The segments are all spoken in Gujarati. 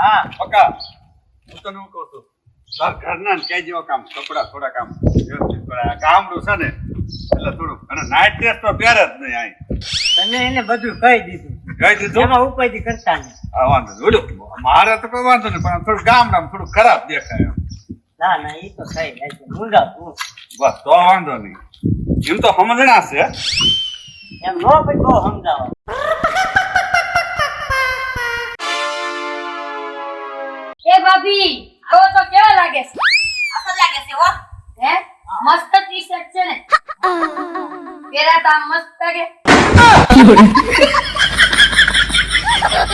હા. હું તને હું કહું છું. તાર ઘરના ને કઈ જેવા કામ કપડા થોડા કામ વ્યવસ્થિત ગામડું છે ને એટલે થોડુંક. અને નાઇટ ડ્રેસ તો પહેરે જ નહીં અહીં. એને બધું કહી દીધું. કહી દીધું? એમાં ઉપાયથી કરતા નહીં. હા વાંધો નહીં. ઓલું મારે તો કોઈ વાંધો નહીં પણ થોડું ગામડામાં થોડું ખરાબ દેખાય ના ના એ તો થઈ જાય છે. મુંડા તું. બસ તો વાંધો નહીં. એમ તો સમજણા છે. એમ નો ભાઈ બહુ સમજાવો. ભાભી આવો તો કેવા લાગે છે? અસર લાગે છે હો. હે? મસ્ત ટી શર્ટ છે ને? પેલા તો મસ્ત લાગે.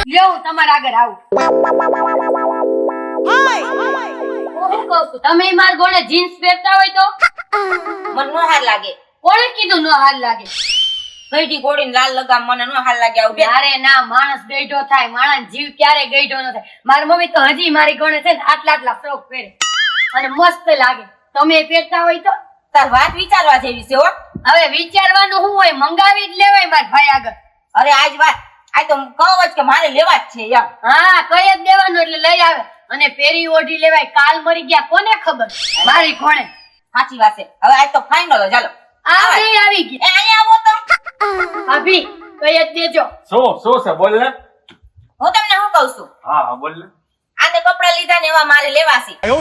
લ્યો હું તમારા આગળ આવું. હું કહું છું તમે માર ગોળે જીન્સ પહેરતા હોય તો? મને નો હાર લાગે. કોણે કીધું નો હાર લાગે? ગઈઢી ગોળીને લાલ લગામ મને ન હાલ લાગે આવું. બે અરે ના માણસ ગઈઢો થાય માણસ જીવ ક્યારે ગઈઢો ન થાય. મારી મમ્મી તો હજી મારી ગણે છે ને આટલા આટલા ફ્રોક પહેરે. અને મસ્ત લાગે. તમે પહેરતા હોય તો. તાર વાત વિચારવા જેવી છે હો. હવે વિચારવાનું શું હોય મંગાવી જ લેવાય મારા ભાઈ આગળ. અરે આજ વાત. આ તો કહો જ કે મારે લેવા જ છે યાર હા કઈ જ દેવાનું એટલે લઈ આવે. અને પેરી ઓઢી લેવાય. કાલ મરી ગયા કોને ખબર? મારી કોણે સાચી વાત છે. હવે આજ તો ફાઇનલ ચાલો. આવી આવી ગઈ. એ અહીંયા આવો ભાભી કઈ જ દેજો. શું શું છે બોલ ને. હું તમને શું કહું છું? હા હા બોલ ને. આને કપડા લીધા ને એવા મારે લેવા છે આવો.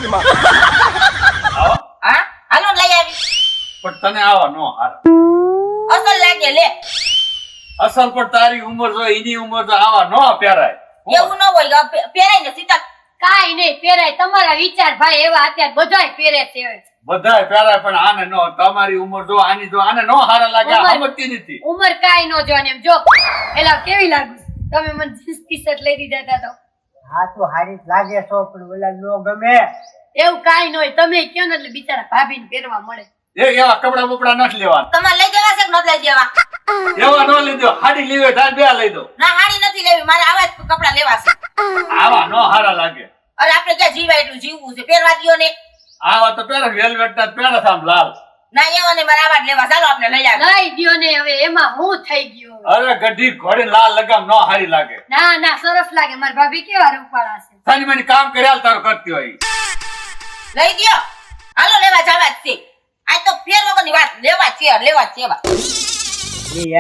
હા? હાલો લઈ આવી. પણ તને આવા નો હાર અસલ લાગે લે. અસલ પણ તારી ઉંમર જો એની ઉંમર તો આવા નો પહેરાય. એવું ન હોય પહેરાય ને સીતા. કાઈ નહીં પહેરાય. તમારા વિચાર ભાઈ એવા અત્યારે બધાય પહેરે છે બધાય પ્યારા પણ આને નો તમારી ઉંમર જો આની જો આને નો હારા લાગે સમજતી નથી. ઉંમર કાઈ નો જોને એમ જો એલા કેવી લાગુ? તમે મને જીન્સ ટી શર્ટ લઈ દીધા હતા તો. હા તો હારી લાગે છો પણ ઓલા નો ગમે. એવું કાઈ ન હોય. તમે કયો ને એટલે બિચારા ભાભીને પહેરવા મળે? એ એવા કપડા બપડા નથી લેવા તમારે લઈ દેવા છે કે નથી લઈ દેવા એવા નો લીધો હાડી લીવે તાર બે લઈ દો. ના હાડી નથી લેવી. મારે આવા જ કપડા લેવા છે. આવા નો હારા લાગે. અરે આપણે ક્યાં જીવાય એટલું જીવવું છે? પહેરવા દ્યો ને. આવા તો પેલા વેલવેટ ના પેલા સામ લાલ ના એ ને મારે આવા લેવા ચાલો આપણે લઈ જાય લઈ ગયો ને હવે એમાં હું થઈ ગયો? અરે ગઢી ઘોડી લાલ લગામ નો હારી લાગે. ના ના સરસ લાગે. મારી ભાભી કેવા રૂપાળા છે? સાની મને કામ કર્યા તારો કરતી હોય લઈ ગયો. હાલો લેવા જવા જ છે. આ તો ફેર વગરની વાત લેવા છે લેવા છે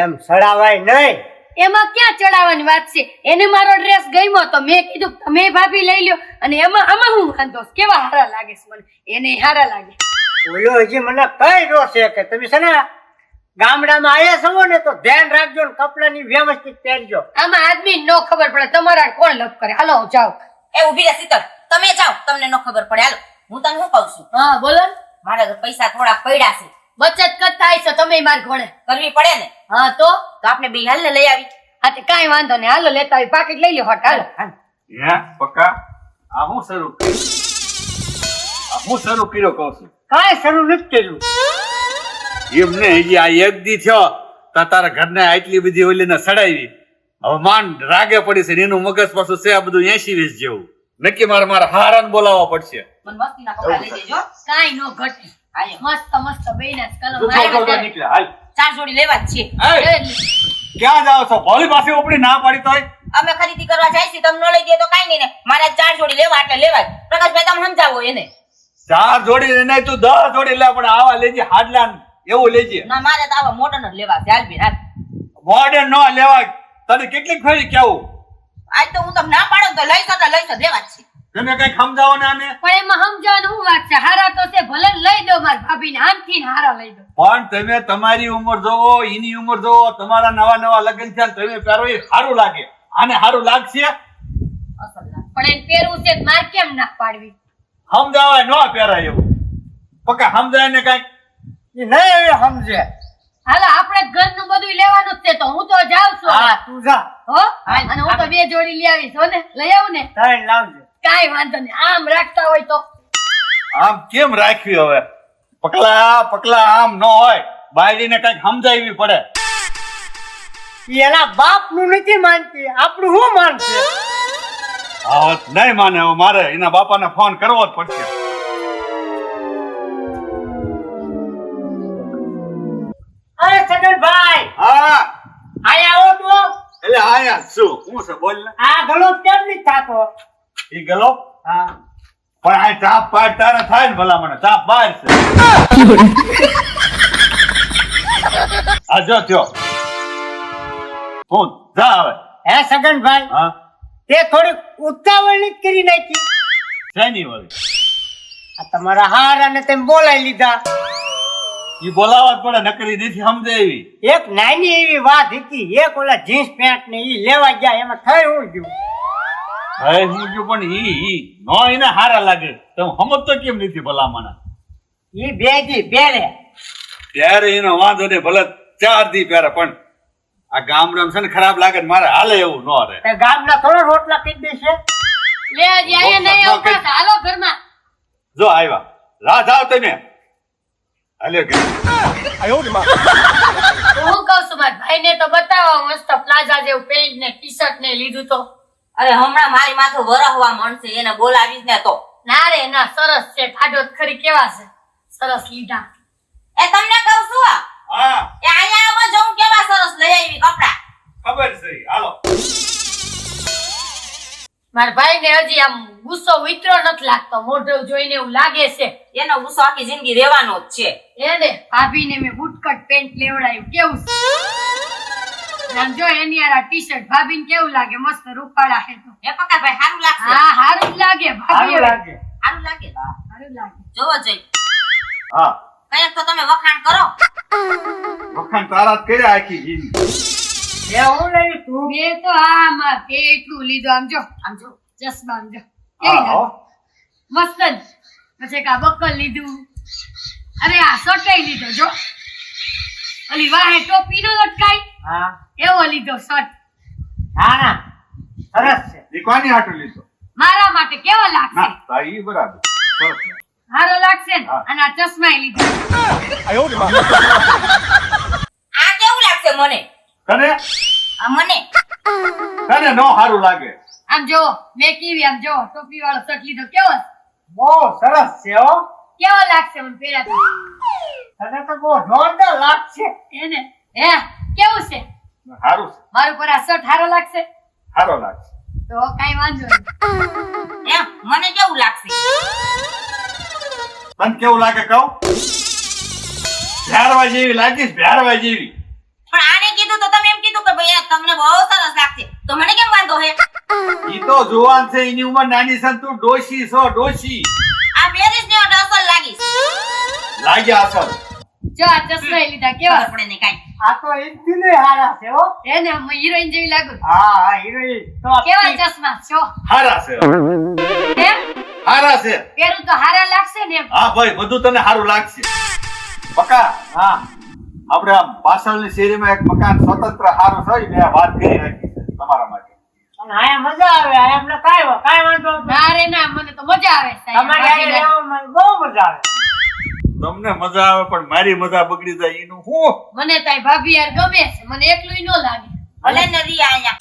એમ સડાવાય નહીં. એમાં ક્યાં ચડાવવાની વાત છે? એને મારો ડ્રેસ ગમ્યો તો મેં કીધું તમે ભાભી લઈ લ્યો. અને એમાં આમાં હું વાંધો કેવા હારા લાગે છે મને? એને હારા લાગે. બોલો હજી મને કઈ છે કે તમે છે ને ગામડામાં આવ્યા છો ને તો ધ્યાન રાખજો ને કપડાની વ્યવસ્થિત પહેરજો. આમાં આદમી નો ખબર પડે. તમારા કોણ લપ કરે? હાલો જાઓ જાઉં. એ ઊભી રહે શીતલ. તમે જાઓ. તમને નો ખબર પડે. હાલો હું તને શું કહું છું? હા બોલો. મારા તો પૈસા થોડા પડ્યા છે. બચત કરતા આવીશો તમે માર ઘોડે. કરવી પડે ને? હા તો? તો આપણે બે હાલ ને લઈ આવી. હા તે કાંઈ વાંધો નહીં. હાલો લેતા આવી. પાકીટ લઈ લ્યો હટ હાલો. હે પક્કા? આ હું શરૂ આ હું શરૂ કર્યો કહું છું? કાંઈ શરૂ નથી કર્યું. એમને હજી આ એક દી થયો તો તારા ઘરને આટલી બધી ઓલીને સડાવી. હવે માન રાગે પડી છે એનું મગજ પાછું છે આ બધું એસી વીસ જેવું. નક્કી મારે મારા હારાને બોલાવવા પડશે. મને મસ્તીના કપડા લઈ દેજો. કાંઈ નો ઘટે. મસ્ત મસ્ત બેના હાલ. ચાર જોડી લેવા જ છે ક્યાં જાવ છો? ભોળી પાસે ઉપડી ના પાડી તોય. અમે ખરીદી કરવા જાય છે તમને ન લઈ દે તો કાંઈ નહીં ને. મારે ચાર જોડી લેવા એટલે લેવા જ. પ્રકાશભાઈ તમે સમજાવો એને. ચાર જોડી લઈને તું દસ જોડી લે પણ આવા લેજે હાડલા એવું લેજે. ના મારે તો આવા મોડર્ન જ લેવા છે હાલ બેન હાલ. મોડર્ન નો લેવા. તને કેટલી ફેરી કેવું? આજ તો હું તમને ના પાડો તો લઈ તો લઈશ તો લેવા જ છે. તમે કઈ સમજાવો ને આને? પણ એમાં સમજાવવાનું હું વાત છે. હારા તો છે ભલે ને લઈ દો મારી ભાભીને આમથી ને હારા લઈ દો. પણ તમે તમારી ઉંમર જોવો એની ઉંમર જોવો તમારા નવા નવા લગ્ન છે તમે પહેરો એ સારું લાગે. આને સારું લાગશે? પણ એને પહેરવું છે માર કેમ ના પાડવી? સમજાવાય ન પહેરાય એવું. પકા સમજાય ને કંઈક? ઈ નહીં હવે સમજે. હાલો આપણે ઘરનું બધું લેવાનું છે તો હું તો જાઉં છું હા તું જા. હો? અને હું તો બે જોડી લઈ આવીશ હો ને? લઈ આવું ને? તારે લાવજે. કાંઈ વાંધો નહીં. આમ રાખતા હોય તો. આમ કેમ રાખવી હવે? પકલા પકલા આમ ન હોય. બાયડીને કંઈક સમજાવી પડે. એના બાપનું નથી માનતી. આપણું શું માનશે? હવે નહીં માને હવે મારે. એના બાપાને ફોન કરવો જ પડશે. અરે છગનભાઈ હા. આયા આવો તો? એટલે આયા શું હું છે બોલ આ ઘણો કેમ નહીં થાતો? ઈ ગલો? હા. પણ આ ચાપ પાર તારે થાય ને ભલા મને ચાપ બહાર છે. આ જો થયો. હું જા હવે. હે સગનભાઈ? હા? તે થોડીક ઉતાવળની જ કરી નાખી. શેની વળી? આ તમારા હાર અને તેમ બોલાવી લીધા. ઈ બોલાવા પડે નકરી નથી સમજે એવી એક નાની એવી વાત હતી. એક ઓલા જીન્સ પેન્ટ ને ઈ લેવા ગયા. એમાં થઈ હું ગયું હવે હું જો પણ ઈ ઈ નો એને હારા લાગે. તો સમજતો કેમ નથી ભલા મને ઈ બે દી પહેરે ત્યારે એનો વાંધો ને ભલે ચાર દી પહેરે પણ આ ગામડામાં છે ને ખરાબ લાગે ને મારે હાલે એવું ન રહે. તે ગામના થોડો રોટલા કઈ દેશે લે જાય આયા નહીં આવું પાછા. હાલો ઘરમાં. જો આવ્યા રાત જાવ તમે. હાલે કે. માં. હું કહું છું મારા ભાઈને તો બતાવો મસ્ત પ્લાઝા જેવું પેન્ટ ને ટી શર્ટ ને લીધું તો. અરે હમણાં મારી માથું વરહવા મળશે એને બોલાવીશ ને તો. ના રે ના સરસ છે કાઢો ખરી કેવા છે. સરસ લીધા. એ તમને કહું છું હા. એ અહીંયા આવો જો હું કેવા સરસ લઈ આવી કપડા. ખબર છે હાલો. મારા ભાઈ ને હજી આમ ગુસ્સો ઉતરો નથી લાગતો મોઢો જોઈને એવું લાગે છે. એનો ગુસ્સો આખી જિંદગી રહેવાનો જ છે. એને ભાભીને મેં બુટકટ પેન્ટ લેવડાયું કેવું છે? અને આમ જો એની આ ટી શર્ટ ભાભીને કેવું લાગે? મસ્ત રૂપાળા છે તો. હે પકાભાઈ સારું લાગશે? હા સારું જ લાગે ભાભી સારું લાગે. સારું લાગે? સારું લાગે. જોવો જોઈ. હા. કંઈક તો તમે વખાણ કરો. વખાણ તારા જ કર્યા આખી જિંદગી એ હું લઈ તું? મેં તો આમાં કેટલું લીધું. આમ જો. આમ જો. ચશ્મા આમ જો? મસ્ત જ. પછી કા બક્કલ લીધું. અરે આ શર્ટ લીધો જો. ઓલી વાહે ટોપી નો લટકાય હા? એવો લીધો શર્ટ? ના ના. સરસ છે. કોની હાટું લીધો? મારા માટે કેવો લાગશે? ના તા બરાબર. સરસ હારો લાગશે અને આ ચશ્મા લીધો. આ કેવું લાગશે મને? તને? આ મને? તને નો હારું લાગે. આમ જો મેં કેવી આમ જો ટોપી વાળો શર્ટ લીધો. કેવો? બહુ સરસ છે હો. કેવો લાગશે મને પહેરા તો? તને તો બહુ જોરદાર લાગશે. એને? હે? કેવું છે? સારું છે. મારું પર આ શર્ટ સારો લાગશે? સારો લાગશે. તો કઈ વાંધો નહીં. એમ મને કેવું લાગશે? તને કેવું લાગે કહું? ભ્યારવા જેવી લાગીશ ભ્યારવા જેવી. પણ આને કીધું તો તમે એમ કીધું કે ભાઈ તમને બહુ સરસ લાગશે. તો મને કેમ વાંધો હે? ઈ તો જુવાન છે એની ઉંમર નાની છે તું ડોશી છો ડોશી. આ મેરેજ ને અસલ લાગીશ. લાગ્યા અસર જો આ ચશ્મા લીધા કેવા? પડે ને કાઈ. આ તો એકથી ને હારા છે હો. એ ને હિરોઈન જેવી લાગુ. હા હા હિરોઈન. તો કેવા ચશ્મા? છો હારા છે. એમ? હારા છે. પેરું તો હારા લાગશે ને એમ. હા ભાઈ બધું તને સારું લાગશે. પકા હા. આપણે આ પાછળની શેરીમાં એક મકાન સ્વતંત્ર સારું છે મેં વાત કરી રાખી છે તમારા માટે. અને આયા મજા આવે આયા અમને કાંઈ કાંઈ વાંધો. ના રે ના મને તો મજા આવે સાહેબ. તમારી હારે બહુ મજા આવે. તમને મજા આવે, પણ મારી મજા બગડી જાય એનું હું? મને તાય ભાભી યાર ગમે છે, મને એકલું ન લાગે. ભલે ને આયા